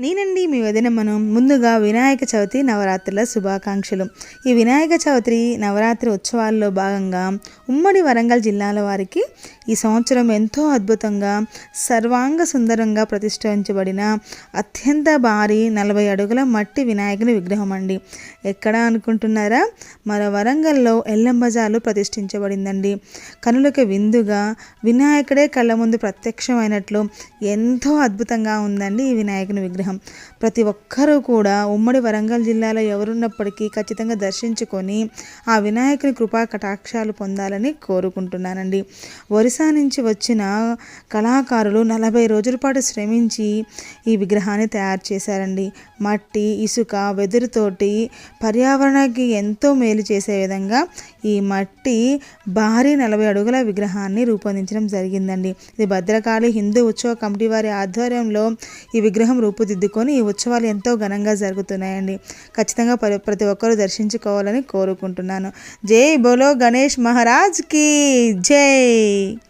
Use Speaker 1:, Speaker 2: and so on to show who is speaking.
Speaker 1: నేనండి మీ వదిన మనం ముందుగా వినాయక చవితి నవరాత్రుల శుభాకాంక్షలు. ఈ వినాయక చవితి నవరాత్రి ఉత్సవాల్లో భాగంగా ఉమ్మడి వరంగల్ జిల్లాల వారికి ఈ సంవత్సరం ఎంతో అద్భుతంగా సర్వాంగ సుందరంగా ప్రతిష్ఠించబడిన అత్యంత భారీ నలభై అడుగుల మట్టి వినాయకుని విగ్రహం అండి. ఎక్కడ అనుకుంటున్నారా? మన వరంగల్లో ఎల్లంబజాలు ప్రతిష్ఠించబడిందండి. కనులకు విందుగా వినాయకుడే కళ్ళ ముందు ప్రత్యక్షమైనట్లు ఎంతో అద్భుతంగా ఉందండి ఈ వినాయకుని విగ్రహం. ప్రతి ఒక్కరూ కూడా ఉమ్మడి వరంగల్ జిల్లాలో ఎవరున్నప్పటికీ ఖచ్చితంగా దర్శించుకొని ఆ వినాయకుని కృపా కటాక్షాలు పొందాలని కోరుకుంటున్నానండి. వరి నుంచి వచ్చిన కళాకారులు నలభై రోజుల పాటు శ్రమించి ఈ విగ్రహాన్ని తయారు చేశారండి. మట్టి ఇసుక వెదురుతోటి పర్యావరణానికి ఎంతో మేలు చేసే విధంగా ఈ మట్టి భారీ నలభై అడుగుల విగ్రహాన్ని రూపొందించడం జరిగిందండి. ఇది భద్రకాళి హిందూ ఉత్సవ కమిటీ వారి ఆధ్వర్యంలో ఈ విగ్రహం రూపుదిద్దుకొని ఈ ఉత్సవాలు ఎంతో ఘనంగా జరుగుతున్నాయండి. ఖచ్చితంగా ప్రతి ఒక్కరూ దర్శించుకోవాలని కోరుకుంటున్నాను. జై బోలో గణేష్ మహారాజ్కి జై!